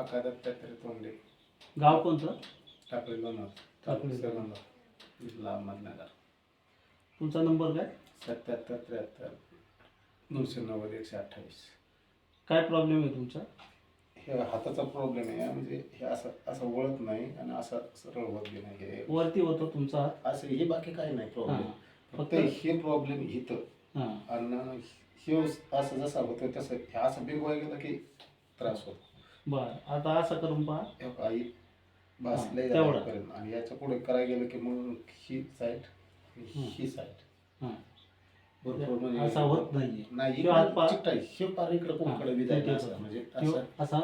आकार दत्तात्रय तोंडे गाव कोणतं टाकळी लोणार टाकळी लोणार जिल्हा अहमदनगर तुमचा नंबर काय? सत्याहत्तर त्र्याहत्तर दोनशे नव्वद एकशे अठ्ठावीस. काय प्रॉब्लेम आहे तुमचा? हे हाताचा प्रॉब्लेम आहे म्हणजे हे असं असं वळत नाही आणि असं सरळ होत बी नाही. हे वरती होतो तुमचा हात? असं हे बाकी काही नाही प्रॉब्लेम फक्त हे प्रॉब्लेम इथं. हां. आणि हे असं जसं होतं तसं हे असं बिग व्हायला गेलं की त्रास होतो? बरं आता असं करून पहा. हे आई बस हां, लय तेवढं. झाल्यापर्यंत आणि याच्यापुढे करायला गेलं की मग ही साईड ही. साईड हां. भरपूर म्हणजे असा होत नाहीये. नाही किंवा हात इकडं पार इकडे कोणकडे बी हां, जायचं ते असं होतं. म्हणजे किंवा असं. असा?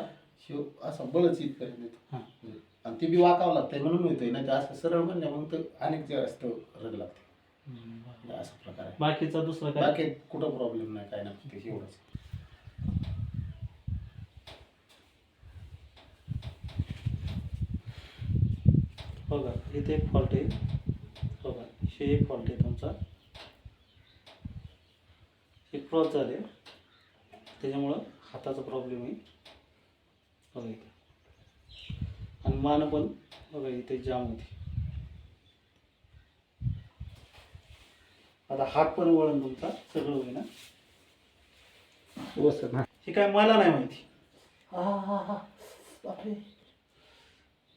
शिव असं बळच इथपर्यंत येतं. हां. म्हणजे आणि ते बी वाकावं लागतंय म्हणून मिळतंय. नाही तर असं सरळ म्हणल्या मग तर अनेक जास्त रग लागते. हम्म, बरं. म्हणजे असा प्रकार आहे. बाकीचा दुसरा काय? बाकी कुठं प्रॉब्लेम नाही काय नाही फक्त एवढंच. बघा इथे एक फॉल्ट आहे. बघा हे एक फॉल्ट आहे तुमचा. हे क्रॉस झाले. त्याच्यामुळं हाताचा प्रॉब्लेम आहे. बघा इथे. आणि मान पण बघा इथे जाम होते. आता हात पण वळण तुमचा सगळं होईल ना बस ना हे काय मला नाही माहिती.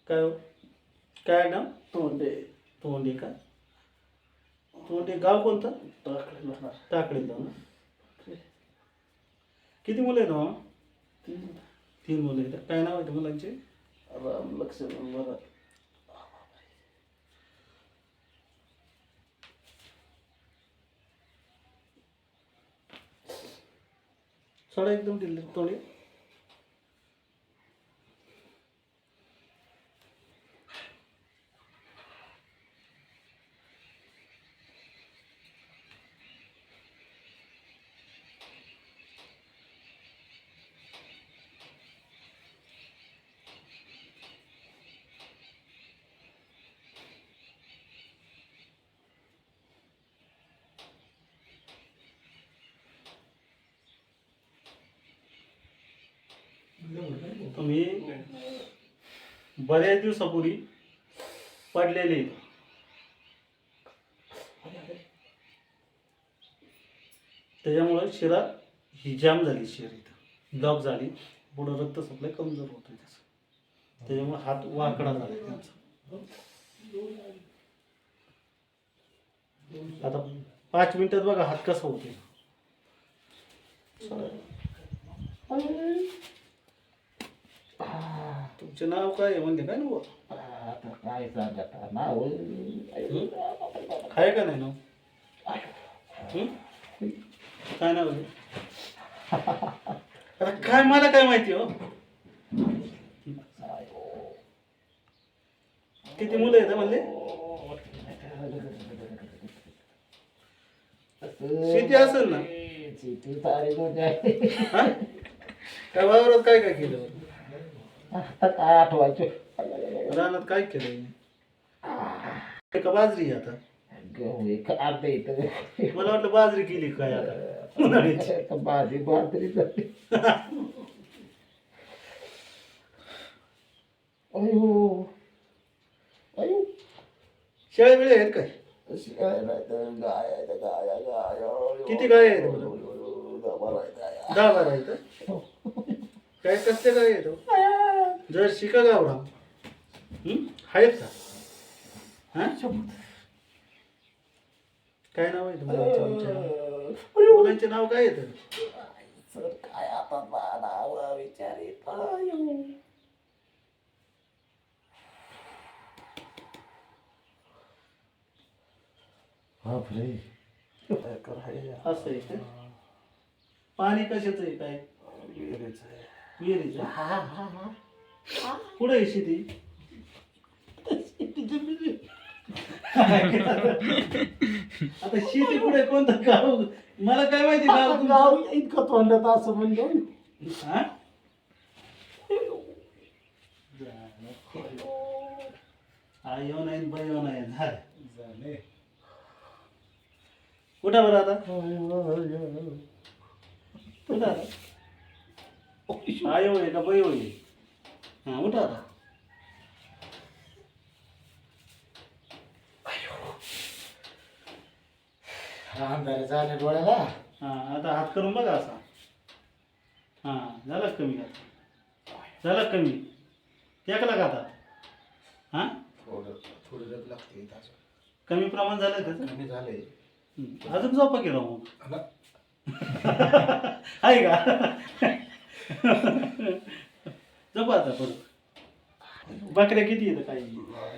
काय हो? काय नाव तोंडे. तोंडी का? तोंडी गाव कोणतं? टाकडे जाऊ ना किती मुलं आहेत ना तीन मुलं. आहेत. काय नाव आहे मुलांचे? राम लक्ष्मण मला सोडा एकदम दिले थोडे तुम्ही बऱ्याच दिवसापूर्वी पडलेले त्याच्यामुळे शिरा ही जाम झाली शिर इथं. ब्लॉक झाली. पुढं रक्त सप्लाय कमजोर होतोय त्याचं. त्याच्यामुळे हात वाकडा झाला त्यांचा. आता पाच मिनिटात बघा हात कसा होतोय. तुमचे नाव काय आहे म्हणले काय ना बुवा? आता काय सांगता नाव आहे का नाही नाव हं? काय नाव आहे आता काय मला काय माहिती हो किती मुलं आहेत म्हणले शेती असेल ना शेती म्हणजे हा? काय वावरात काय काय केलं आता आठवायचं? रानात काय केलं का बाजरी आहे आता. गहू एक अर्ध येतं मला वाटलं बाजरी केली काय आता. उन्हाळ्याची. भाजी बाजरी जाते अयो. अयो. शेळ्या बिळे आहेत काय? किती गाय आहेत गाय दहा बारा आहेत. काय कसले काय येतो जर शिका गावरा हं? आहेत का? हा? काय नाव आहे आमच्या मुलांचे नाव काय येतं सर काय आता नाव विचारित बापरे. काय करायचं? असं आहे का? पाणी कशाचं आहे काय? विहिरीचं कुठे आहे शेती? आता शेती कुठे कोणतं गाव? मला काय माहिती गाव तुमचं? गाव इतकं तोंडात असं म्हणलं. हा? आयो नाही बयो नाही झालं. कुठं बरं आता? कुठं आता? आयो आहे का बयो आहे हां उठा आता अंधारे झाले डोळ्याला हां आता हात करून बघा असा हां झाला कमी का झाला कमी टेकला का आता हां थोडं थोडी रग लागते अजून. कमी प्रमाण झालं त्याचं कमी झालंय अजून झोपा केला मग आहे का झोपा आता परत. बकऱ्या किती येतं काही?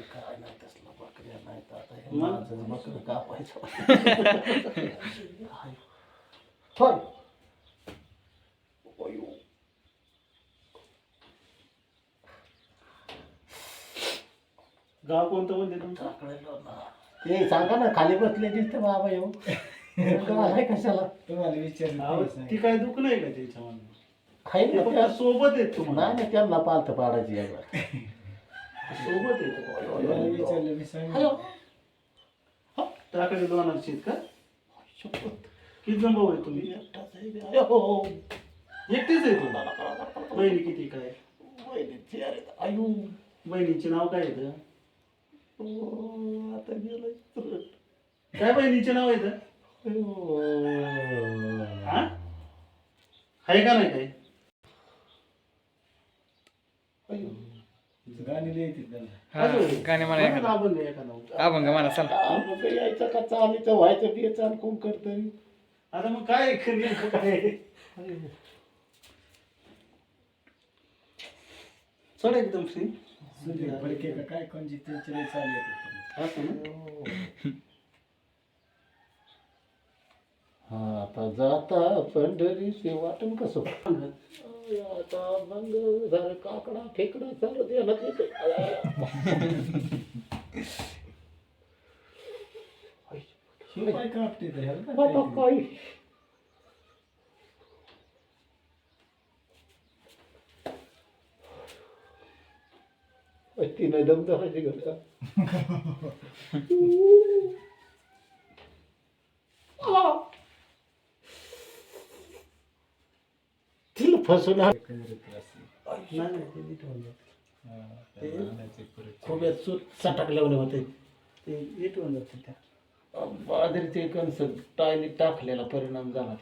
काय नाही तसलं बकऱ्या नाही तर आता. हे मग? माझं बकरं कापायचं. अयो. गाव कोणतं म्हणते तुमचं टाकलेलं ना. ते सांगा ना खाली बसले दिसते बाबा येऊ आहे कशाला? तुम्हाला अहो, विचारलं ती काय दुःख नाही का त्याच्यामध्ये खाई ते फक्त सोबत आहेत तुम्हाला. नाही ना त्यांना पालथ पाडायची एकदा सोबत आहेत. विचारलं मी सांगितलं टाकडे दोन आहेत का? शपथ किती जण भाऊ आहे तुम्ही? एकटाच आहे बे. अयो. एकटीच आहे तुम्हाला बहिणी किती काय? वहिनीची अरे आयु. बहिणीचे नाव काय येतं ओ, आता गेलं काय बहिणीचे नाव येतं हा? आहे का नाही काय गाणी लिहितील त्याला अजून? गाणे मला बरं, एखादं. आपण एखादं. अभंग म्हणा चल. यायचं का चालीचं व्हायचं पियचं आणि कोण करतोय आता मग काय नेमकं काय? चढ एकदम फ्री सुधीर फडके का काय कोणची त्यांची लई चालू आहे असं ना हा आता जाता पंढरी से वाटण कसं? आता मग झालं काकडा फेकडा चालू दे ना ते शिव काय कापते ते ह्याला काय बाबा कापते? काय तिने दम धरायची घरचा तिला फसून आ- कलरची असते. नाही नाही, ते नीट होऊन जातं. हा, त्याला होते ते नीट होऊन जातं त्या बाजरीचे कणस टाकलेला परिणाम झाला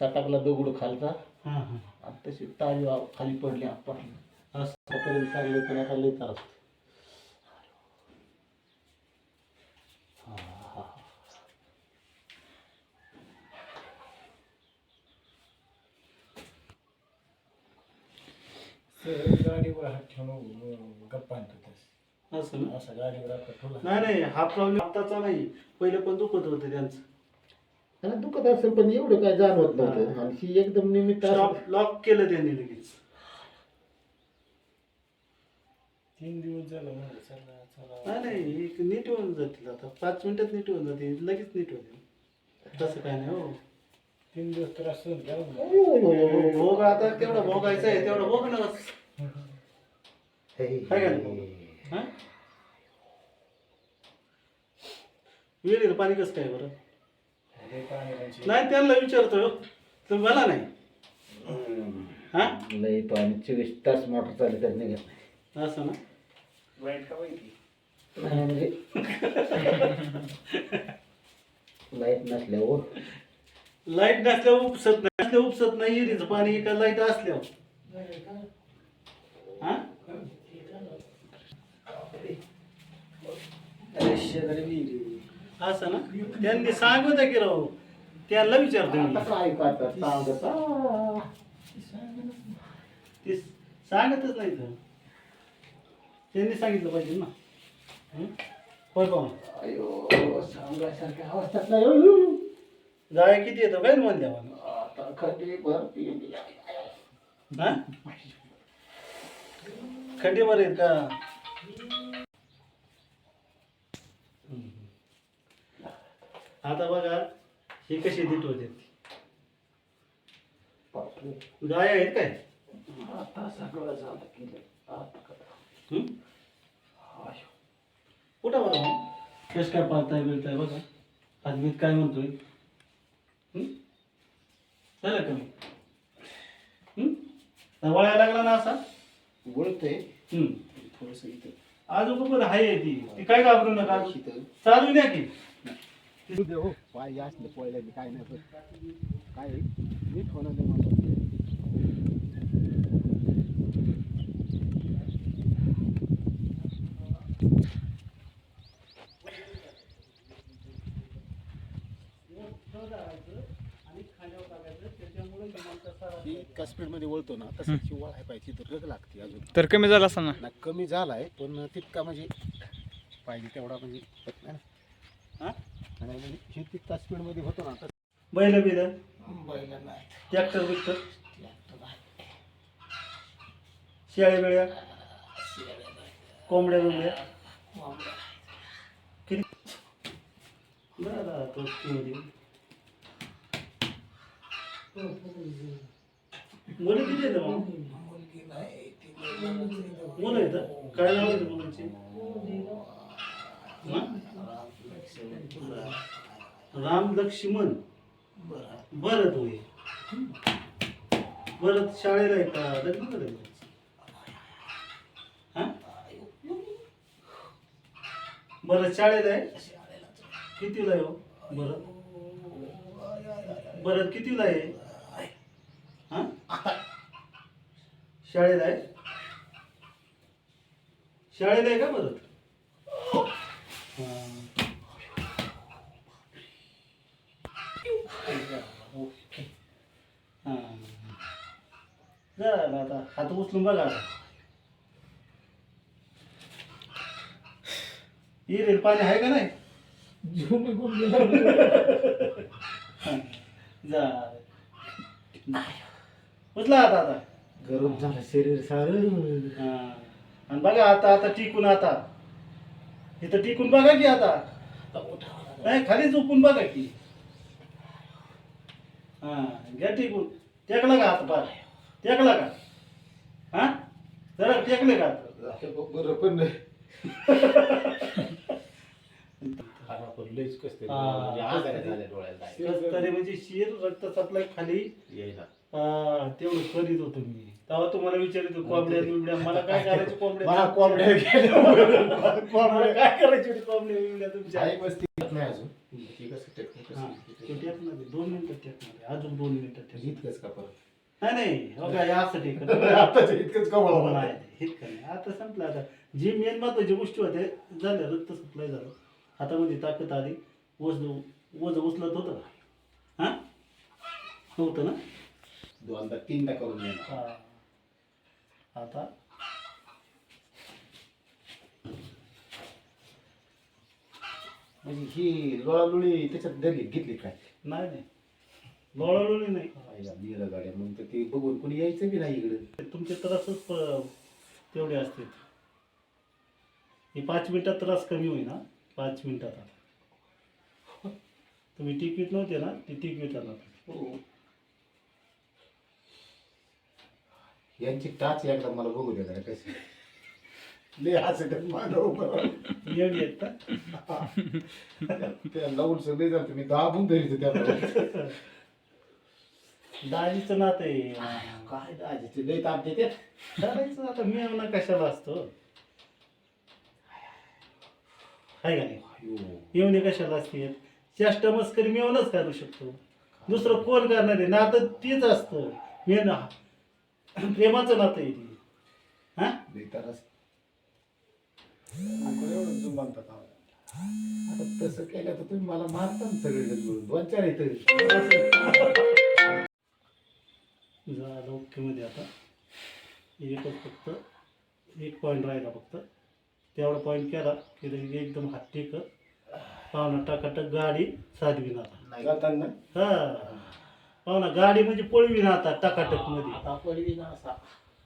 सटाकला दगड खालचा. हां हां. आणि तशी टाळी खाली पडली पडली असं चांगले पण आता लई त्रास गाडीवर हात ठेवून गप्पा आणतो. असं ना? असा गाडीवर हात ठेवला. नाही नाही हा प्रॉब्लेम आताचा नाही. पहिले पण दुखत होते त्यांचं. त्याला दुखत असेल पण एवढं काय जाणवत नव्हतं. आणि ही एकदम निमित्त असं- स्टॉप लॉक केलं त्यांनी लगेच. तीन दिवस झालं म्हणलं चला चला. नाही नाही एक नीट होऊन जातील आता. पाच मिनिटात नीट होऊन जाते लगेच नीट होते तसं काय नाही हो. तीन दिवस त्रास सहन केला ना. भोग आता तेवढं भोगायचं आहे तेवढं भोगणारच हे, काय का नाही? हा विहिरीला पाणी कसं काय बरं पाणी नाही त्यांना विचारतो तुम्ही मला नाही हा लई पाणी चोवीस तास मोटर चालू तर निघत नाही असं ना वाईट का नाही म्हणजे लाइट नसल्यावर लाइट नसल्यावर उपसत नाही उपसत नाही विहिरीचं पाणी का लाइट असल्यावर. हा? अरे शेजारी विहिरी. असं ना? त्यांनी सांगत की राहू त्यांना विचारतो मी. आता काय करतात? सांगता ते सांगतच नाही तर. त्यांनी सांगितलं पाहिजे ना. हं? होय पाहून अयो सांगायसारख्या अवस्थेत नाही. जाय किती येतं काय म्हणते आम्हाला आता खड्डे भरती हा? खड्डे बरे आहेत का? आता बघा ही कशी नीट होते बापरे. गाय आहेत काय? आता सगळं झालं केलं आता काय? कुठं बघा मग? कसं काय पाळताय बिळताय? बघा. आज मी काय म्हणतोय? झालं कमी? वळायला लागला ना असा? वळतंय. थोडस इथं. आजोबा आहे ती. ती काय घाबरू नका. चालू द्या की. हो पाय असले पळले काय नाही काय नीट होणार नाही ही इतका स्पीडमध्ये वळतो ना तसं वळाय पाहिजे तर रग लागते अजून. तर कमी झाला असताना ना? कमी झालाय पण तितका म्हणजे पाहिजे तेवढा म्हणजे होत नाही ना. हा? आणि म्हणजे हे तितका स्पीडमध्ये होतो ना तसं बैल बिल? बैल नाही. ट्रॅक्टर बिक्टर? शेळ्या बिळ्या? कोंबड्या बिंबड्या? किती? बरं आता तो किती मुलं किती येतं मग मुलं येतं काय नाव येतं मुलांची? राम लक्ष्मण बरं तू ये बरं शाळेला आहे का? लग्न करायचं हा? बरं शाळेला आहे? कितीला आहे हो? बरं बरं कितीला आहे? हा शाळेला आहे? शाळेला आहे का बरं हा. हा. झालं आता हात उचलून बघा येईल पाणी आहे का नाही? जा. उचला आता आता. गरम झालं शरीर सारं. हा. आणि बघा आता आता टिकून आता. इथं टिकून बघा की आता. नाही खाली झोपून बघा की. हा घ्या टिकून. टेकला का हात पार टेकला का? हा? जरा टेकले का हात? बरं पण नाही. लईच कसते हा. म्हणजे आजारी झाले डोळ्याला. तरी म्हणजे शिर रक्त सप्लाय खाली. यायला तेवढं करीत होतो मी. तेव्हा तुम्हाला विचारित होतो कोंबड्या बिबड्या मला काय करायचं कोंबड्या? मला कोंबड्या काय करायची होती कोंबड्या बिबड्या तुमच्या? आई बसती येत नाही अजून. दोन मिनिटं टेकणार. अजून दोन मिनिटं इतकंच का परत नाही नाही हो का, हे असं इतकंच का मला नाही नाही आता संपलं आता जी मेन महत्वाची गोष्टी होत्या झाल्या रक्त सप्लाय झालं. हातामध्ये ताकद आली वज वज उचलत होतं. का हा? नव्हतं ना? दोनदा तीनदा करून देणार. हा. आता? म्हणजे ही लोळालुळी त्याच्यात धरली घेतली काय? नाही नाही. लोळवळी नाही. आईला नेलं गाड्या मग तर ते बघून कोणी यायचं बी नाही इकडं. तुमचे त्रासच प- तेवढे असतील हे पाच मिनिटात त्रास कमी होईना. पाच मिनिटात आता. तुम्ही टिकीट नव्हते ना? ती टिकीट आता यांची टाच एकदा मला बघू द्या जरा कशी. लय हसत मानव एवढी आहेत का? त्या लावून सगळे जातो मी दाबून धरीत त्या दाजीचं नातं आहे. काय दाजीचे? लय ताप देते. करायचं आता मी ना कशाला असतो? आहे का नाही? येऊन कशाला असते. चेष्टा मस्करी करू शकतो. दुसरं कोण करणार आहे? नातं तीच असतं. मी ना प्रेमाचं नातं आहे ती. हा? आता तसं केलं तर तुम्ही मला मारता ना सगळे जण मिळून. दोन चार येतं झालं ओकेमध्ये आता. एकच फक्त. एक पॉईंट राहिला फक्त. तेवढा पॉईंट केला की लगेच एकदम हात टेकत पाहुणा टाकाटक गाडी साधवी आता. जाताना? हा. पाहुणा गाडी म्हणजे पळवी ना आता टाकाटकमध्ये. आता पडवी ना असा.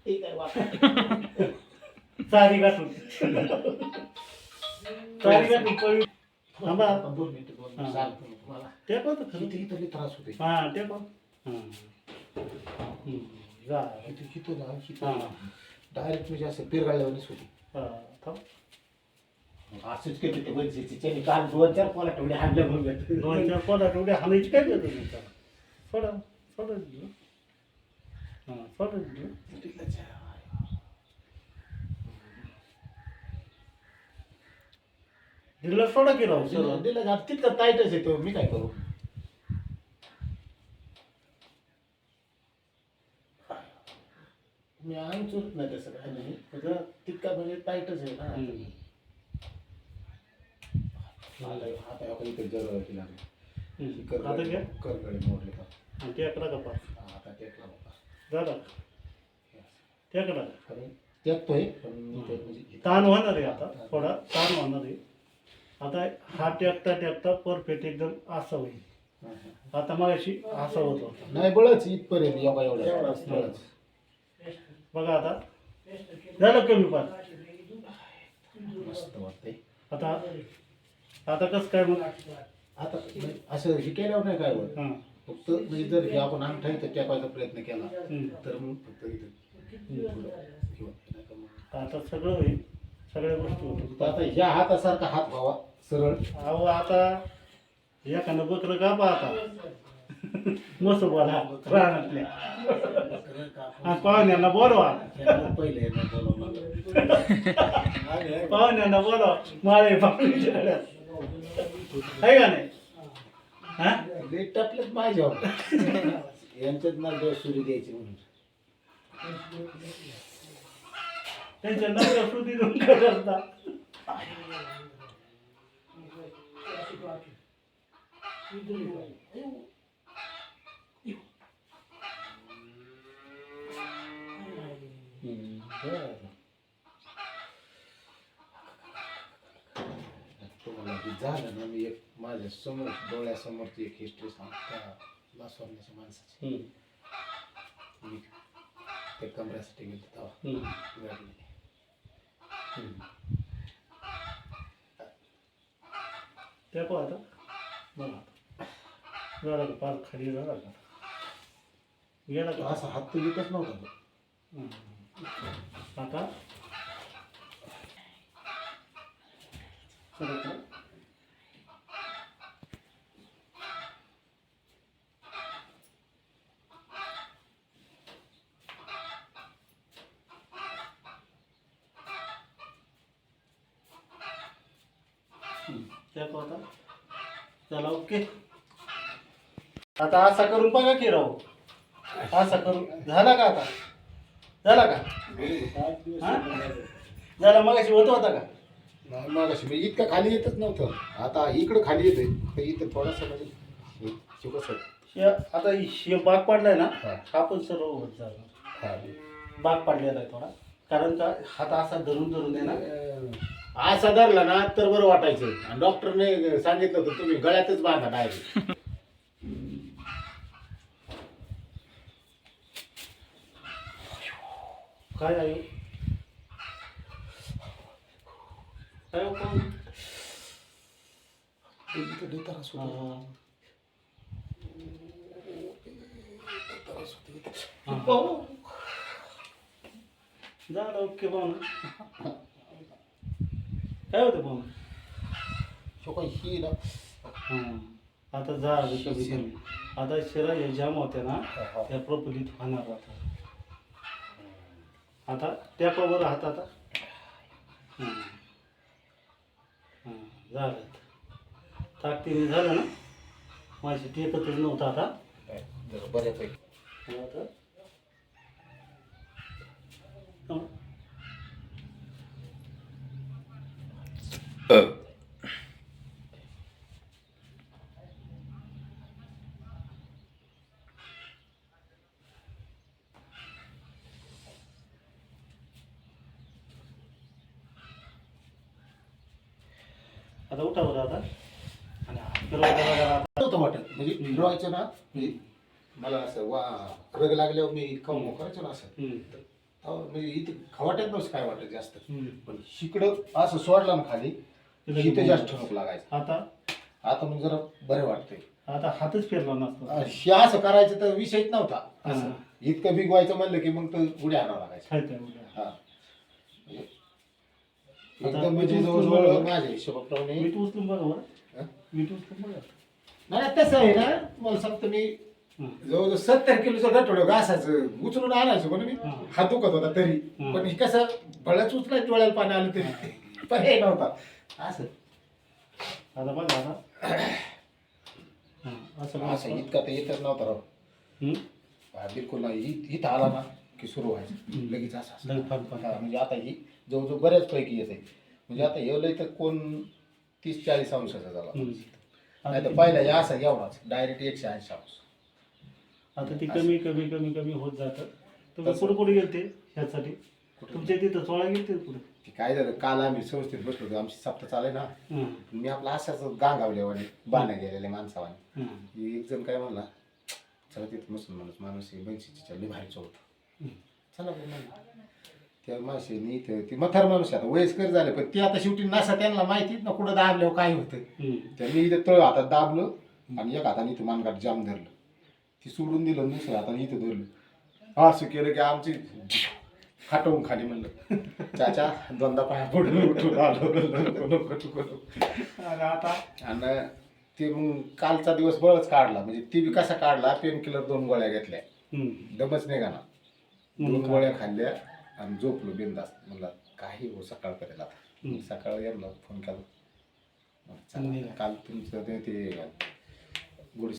ठीक आहे वाटा चारी गाठून. गाठून पळवी. थांबा. दोन मिनिटं दोन हा. मिनिटं चालतं मग तुम्हाला टेक होतं खरं किती तरी त्रास होते हा टेक हो. हा. हम्म. जा. किती किती ना हा. किती डायरेक्ट म्हणजे असं पिरगाळल्यावरच होती. हा थांब. असंच केलं ते त्याने काल दोन चार पोला ठेवले हाणल्या मग दोन चार हाणायची काय गरज नाही त्याला ఫోటో ఫోటో ఫోటో दिला सोडा की राहू सर दिला. जात तितका टाईटच येतो मी काय करू? मी आम चूक नाही तसं काय नाही त्याचा तितका म्हणजे टाईटच आहे ना. हात आहे आपण इथे जर तिला आता घ्या. करगडे मोडले का? आणि ते अकरा का पाच हा, आता टेकला बाबा झालं ते अकरा कारण टेकतोय पण ते म्हणजे ताण होणार आहे आता थोडा ताण होणार आहे. आता हा टेकता टेकता परफेक्ट एकदम असं होईल. हा, हा. आता मग अशी असं होत होतं. नाही बळच इथपर्यंत एवढा एवढा. बळच. बघा आता. झालं कमी पाच मस्त वाटतंय. आता आता कसं काय मग? आता म्हणजे असं हे केल्यावर नाही काय होत. हां. फक्त म्हणजे जर हे आपण अंगठा इथं टेकायचा प्रयत्न केला. तर मग फक्त इथं थोडं हे होतं. नाहीतर मग- आता सगळं होईल. सगळ्या गोष्टी तर होतील आता ह्या हातासारखा हात व्हावा सरळ. अहो आता एखादं बकरं का पाहता मस्त बोला रानातल्या. आणि पाहुण्यांना बोलवा. पहिले यांना बोलावं पाहुण्यांना बोलवा माळे पाहुणे आहे का नाही? हा? लई टपलेत माझ्यावर यांच्यात ना डोस सुरी द्यायची म्हणून. त्यांच्या नवऱ्या देऊन काय करता. तुम्हाला हे झालं ना मी एक माझ्यासमोर डोळ्यासमोरची एक हिस्ट्री सांगता. लासवण्याच्या माणसाची. मी ते कमऱ्यासाठी गेलो तेव्हा. त्या पाहू आता. बघा आता. झाला का? पार खाली झाला का? गेला का? असा हात तर येतच नव्हता तो. आता? पाहू आता चला ओके. आता असा करून बघा की राहू असा करून. झाला का आता? झाला का? हा? झाला मग अशी होत होता का? नाही मग अशी म्हणजे इतकं खाली येतच नव्हतं. आता इकडं खाली येते तर इथं थोडासा म्हणजे हे चिकस आहे. हे आता हे बाग पडलाय ना हा. हा पण सर्व होत झाला हा. बाग पडलेला आहे थोडा. कारण का हात असा धरून धरून आहे ना. असा धरला ना तर बरं वाटायचं. आणि डॉक्टरने सांगितलं होतं तुम्ही गळ्यातच बांधा डायरेक्ट काय काय हो. झालं ओके पाहून काय होतं पाहून शोका ही ना. हं. आता जा कमी कमी आता शिरा हे जाम होत्या ना त्या प्रफुल्लित होणार आता. आता त्या पावर हात आता. हं. हं, झालं. ताकदीने झालं ना? माझी टेकतच नव्हतं आता. जरा बऱ्यापैकी. मग आता हं. आता उठा बरं आता. आणि हात वाटत. म्हणजे फिरवायचं ना म्हणजे मला असं वा रग लागल्यावर मी इतकं करायचो ना असं. म्हणजे इथे नव्हतं काय वाटत जास्त. पण इकडं असं सोडलं ना खाली इथे जास्त ठणक लागायचं. आता? आता मग जरा बरं वाटतंय. आता हातच फिरला नसतो. हे असं करायचं तर विषयच नव्हता. असं. हा. इतकं बिगवायचं म्हणलं की मग तर उड्या आणावं लागायचं. उद्या हा. आता एकदम म्हणजे उचलून जवळजवळ बघा. माझ्या हिशोबाप्रमाणे. मीठ उचलून बघा बरं. हा? मीठ उचलून बघा. नाही तसं आहे ना. तुम्हाला सांगतो मी. हं. जवळजवळ सत्तर किलोचा गठोडं घासायचं. उचलून आणायचं म्हणून मी. हा. हात दुखत होता तरी. हा. पण हे कसं फळच उचलाय डोळ्याला पाणी आलं तरी. पर्याय नव्हता असं. आता बघा आता. असं असं असं इतका तर येतच नव्हता राव. हं? हा, बिलकुल नाही. इथं आला ना की सुरू व्हायचं. हम्म. लगेच असं असं. लग फार फार हा, म्हणजे आता ही जवळजवळ बऱ्याच पैकी येत आहे म्हणजे आता एवढं तर कोण तीस चाळीस अंशाचा झाला. हं. नाही तर पहिला या असं एवढाच. डायरेक्ट एकशे ऐंशी अंश. आता ती कमी कमी कमी कमी होत जातं. तुम्ही तसं. कुठं कुठे गेलते ह्यासाठी? तुमच्या तिथं सोळा गेलते कुठे? ते काय झालं? काल आम्ही व्यवस्थित बसलो होतो. आमची सप्ताह चालय ना. हां मी आपला असाच गांगावल्यावाने बाण्या गेलेले माणसावाने. हां एक जण काय म्हणला चला तिथे मुसलमानच माणूस आहे बनशीची चालली बाहेर चौथ. हं. चला बरं म्हणलं. त्या माणसाने इथं ती मथार माणूस आहे आता वयस्कर झाले पण ते आता शेवटी नसा त्यांना माहितीच ना कुठं दाबल्यावर काय होतं. हं. तर मी इथं तळ हातात दाबलं आणि एक हाताने इथं मानगाट जाम धरलं. ती सोडून दिलं आणि दुसऱ्या हाताने इथं धरलं. असं केलं की आमची खाटवून खाली म्हणलं चाचा दोनदा पाया पडून उठून आलो नको नको नको. आणि आता आणि ते मग कालचा दिवस बळच काढला म्हणजे ती बी कसा काढला पेन किलर दोन गोळ्या घेतल्या. दमच नाही ना मग दोन? गोळ्या खाल्ल्या आणि झोपलो बिंदास म्हणला काही हो सकाळ करेल आता. सकाळ यांना फोन केला. काल तुमचं ते- ते